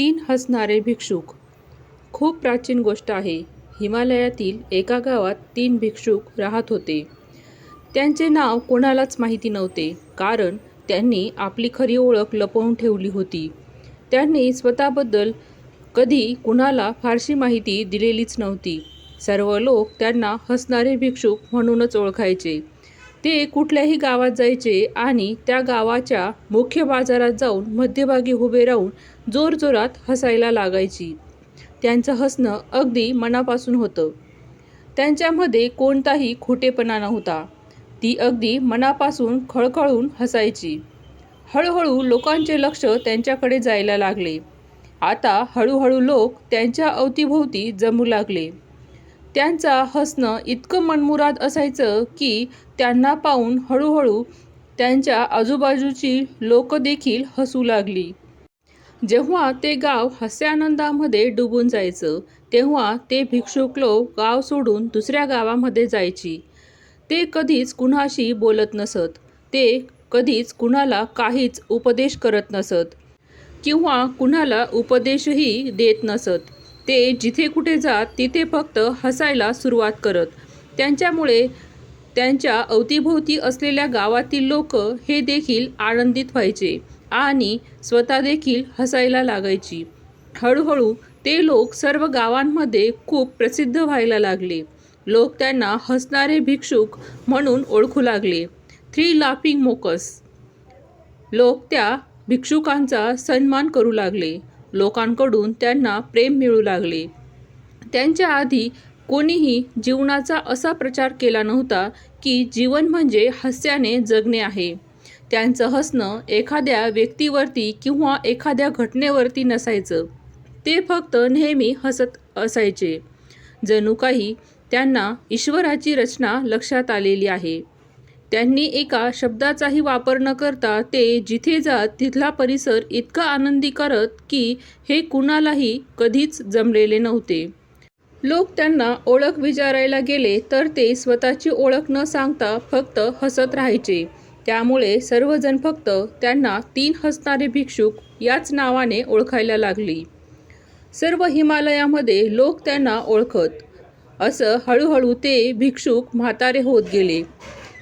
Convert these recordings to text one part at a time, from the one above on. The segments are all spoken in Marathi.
तीन हसणारे भिक्षुक. खूप प्राचीन गोष्ट आहे. हिमालयातील एका गावात तीन भिक्षुक राहत होते. त्यांचे नाव कोणालाच माहिती नव्हते कारण त्यांनी आपली खरी ओळख लपवून ठेवली होती. त्यांनी स्वतःबद्दल कधी कुणाला फारशी माहिती दिलेलीच नव्हती. सर्व लोक त्यांना हसणारे भिक्षुक म्हणूनच ओळखायचे. ते कुठल्याही गावात जायचे आणि त्या गावाच्या मुख्य बाजारात जाऊन मध्यभागी उभे राहून जोरजोरात हसायला लागायची. त्यांचं हसणं अगदी मनापासून होतं. त्यांच्यामध्ये कोणताही खोटेपणा नव्हता. ती अगदी मनापासून खळखळून हसायची. हळूहळू लोकांचे लक्ष त्यांच्याकडे जायला लागले. आता हळूहळू लोक त्यांच्या अवतीभोवती जमू लागले. त्यांचा हसणं इतकं मनमुराद असायचं की त्यांना पाहून हळूहळू त्यांच्या आजूबाजूची लोक देखील हसू लागली. जेव्हा ते गाव हास्यानंदामध्ये डुबून जायचं तेव्हा ते भिक्षुक लोक गाव सोडून दुसऱ्या गावामध्ये जायची. ते कधीच कुणाशी बोलत नसत. ते कधीच कुणाला काहीच उपदेश करत नसत. किंवा कुणाला उपदेशही देत नसत. ते जिथे कुठे जात तिथे फक्त हसायला सुरुवात करत. त्यांच्यामुळे त्यांच्या अवतीभोवती असलेल्या गावातील लोक हे देखील आनंदित व्हायचे आणि स्वतः देखील हसायला लागायची. हळूहळू ते लोक सर्व गावांमध्ये खूप प्रसिद्ध व्हायला लागले. लोक त्यांना हसणारे भिक्षुक म्हणून ओळखू लागले. Three laughing monks. लोक त्या भिक्षुकांचा सन्मान करू लागले. लोकांकडून त्यांना प्रेम मिळू लागले. त्यांच्या आधी कोणीही जीवनाचा असा प्रचार केला नव्हता की जीवन म्हणजे हास्याने जगणे आहे. त्यांचं हसणं एखाद्या व्यक्तीवरती किंवा एखाद्या घटनेवरती नसायचं. ते फक्त नेहमी हसत असायचे. जणू काही त्यांना ईश्वराची रचना लक्षात आलेली आहे. त्यांनी एका शब्दाचाही वापर न करता ते जिथे जात तिथला परिसर इतका आनंदी करत की हे कुणालाही कधीच जमलेले नव्हते. लोक त्यांना ओळख विचारायला गेले तर ते स्वतःची ओळख न सांगता फक्त हसत राहायचे. त्यामुळे सर्वजण फक्त त्यांना तीन हसणारे भिक्षुक याच नावाने ओळखायला लागली. सर्व हिमालयामध्ये लोक त्यांना ओळखत. असं हळूहळू ते भिक्षुक म्हातारे होत गेले.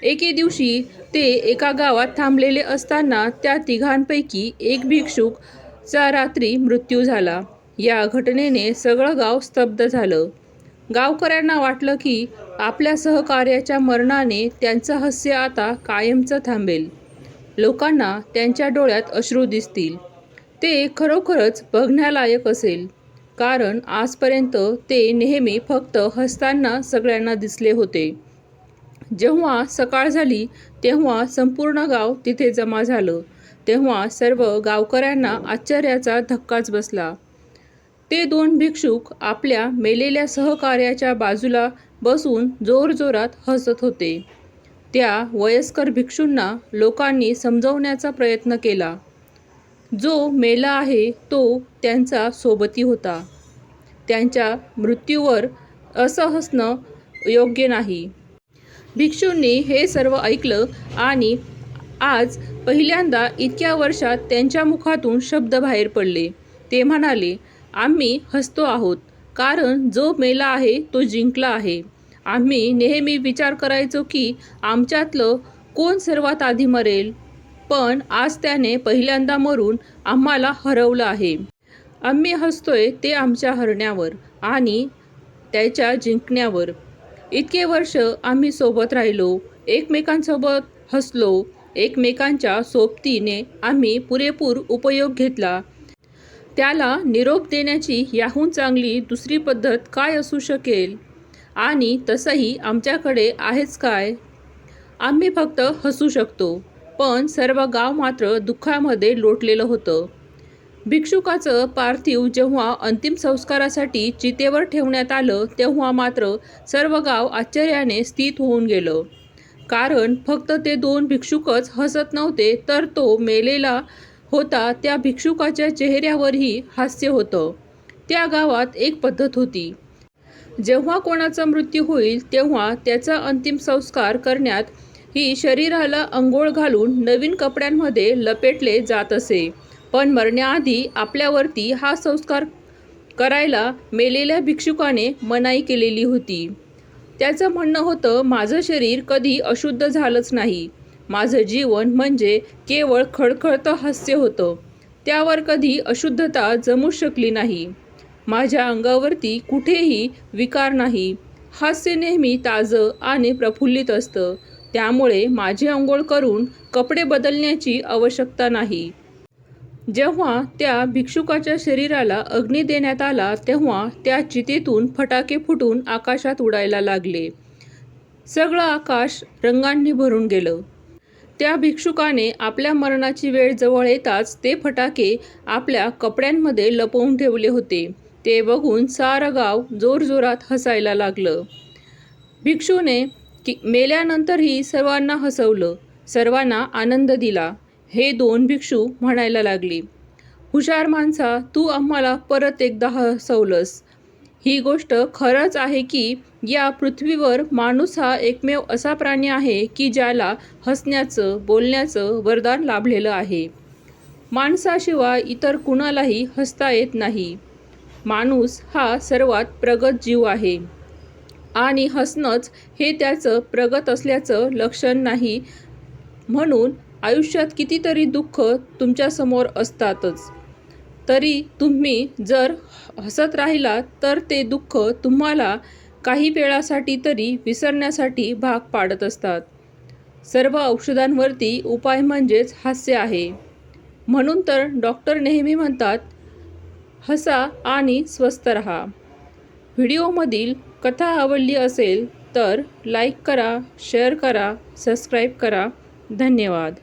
एके दिवशी ते एका गावात थांबलेले असताना त्या तिघांपैकी एक भिक्षुकचा रात्री मृत्यू झाला. या घटनेने सगळं गाव स्तब्ध झालं. गावकऱ्यांना वाटलं की आपल्या सहकार्याच्या मरणाने त्यांचं हास्य आता कायमचं थांबेल. लोकांना त्यांच्या डोळ्यात अश्रू दिसतील. ते खरोखरच बघण्यालायक असेल. कारण आजपर्यंत ते नेहमी फक्त हसताना सगळ्यांना दिसले होते. जेव्हा सकाळ झाली तेव्हा संपूर्ण गाव तिथे जमा झालं. तेव्हा सर्व गावकऱ्यांना आश्चर्याचा धक्काच बसला. ते दोन भिक्षुक आपल्या मेलेल्या सहकार्याच्या बाजूला बसून जोरजोरात हसत होते. त्या वयस्कर भिक्षूंना लोकांनी समजवण्याचा प्रयत्न केला. जो मेला आहे तो त्यांचा सोबती होता. त्यांच्या मृत्यूवर असं हसणं योग्य नाही. भिक्षूंनी हे सर्व ऐकलं आणि आज पहिल्यांदा इतक्या वर्षात त्यांच्या मुखातून शब्द बाहेर पडले. ते म्हणाले आम्ही हसतो आहोत कारण जो मेला आहे तो जिंकला आहे. आम्ही नेहमी विचार करायचो की आमच्यातलं कोण सर्वात आधी मरेल पण आज त्याने पहिल्यांदा मरून आम्हाला हरवलं आहे. आम्ही हसतोय ते आमच्या हरण्यावर आणि त्याच्या जिंकण्यावर. इतके वर्ष आम्ही सोबत राहिलो एकमेकांसोबत हसलो एकमेकांच्या सोबतीने आम्ही पुरेपूर उपयोग घेतला. त्याला निरोप देण्याची याहून चांगली दुसरी पद्धत काय असू शकेल? आणि तसंही आमच्याकडे आहेच काय? आम्ही फक्त हसू शकतो पण सर्व गाव मात्र दुःखामध्ये लोटलेलं होतं. भिक्षुकाचं पार्थिव जेव्हा अंतिम संस्कारासाठी चितेवर ठेवण्यात आलं तेव्हा मात्र सर्व गाव आश्चर्याने स्थित होऊन गेलं. कारण फक्त ते दोन भिक्षुकच हसत नव्हते तर तो मेलेला होता त्या भिक्षुकाच्या चेहऱ्यावरही हास्य होतं. त्या गावात एक पद्धत होती. जेव्हा कोणाचा मृत्यू होईल तेव्हा त्याचा अंतिम संस्कार करण्यात ही शरीराला अंघोळ घालून नवीन कपड्यांमध्ये लपेटले जात असे. पण मरण्याआधी आपल्यावरती हा संस्कार करायला मेलेल्या भिक्षुकाने मनाई केलेली होती. त्याचं म्हणणं होतं माझं शरीर कधी अशुद्ध झालंच नाही. माझं जीवन म्हणजे केवळ खळखळतं हास्य होतं. त्यावर कधी अशुद्धता जमू शकली नाही. माझ्या अंगावरती कुठेही विकार नाही. हास्य नेहमी ताजं आणि प्रफुल्लित असतं. त्यामुळे माझी आंघोळ करून कपडे बदलण्याची आवश्यकता नाही. जेव्हा त्या भिक्षुकाच्या शरीराला अग्नी देण्यात आला तेव्हा त्या चितेतून फटाके फुटून आकाशात उडायला लागले. सगळं आकाश रंगांनी भरून गेलं. त्या भिक्षुकाने आपल्या मरणाची वेळ जवळ येताच ते फटाके आपल्या कपड्यांमध्ये लपवून ठेवले होते. ते बघून सारं गाव जोरजोरात हसायला लागलं. भिक्षूने की मेल्यानंतरही सर्वांना हसवलं. सर्वांना आनंद दिला. हे दोन भिक्षू म्हणायला लागले. हुशार माणसा तू आम्हाला परत एकदा हसवलंस. ही गोष्ट खरंच आहे की या पृथ्वीवर माणूस हा एकमेव असा प्राणी आहे की ज्याला हसण्याचं बोलण्याचं वरदान लाभलेलं आहे. माणसाशिवाय इतर कुणालाही हसता येत नाही. माणूस हा सर्वात प्रगत जीव आहे. आणि हसणंच हे त्याचं प्रगत असल्याचं लक्षण नाही म्हणून आयुष्यात कितीतरी दुःख तुमच्यासमोर असतातच. तरी तुम्ही जर हसत राहिलात तर ते दुःख तुम्हाला काही वेळासाठी तरी विसरण्यासाठी भाग पाडत असतात. सर्व औषधांवरती उपाय म्हणजेच हास्य आहे. म्हणून तर डॉक्टर नेहमी म्हणतात हसा आणि स्वस्थ रहा. व्हिडिओमधील कथा आवडली असेल तर लाईक करा शेअर करा सबस्क्राईब करा. धन्यवाद.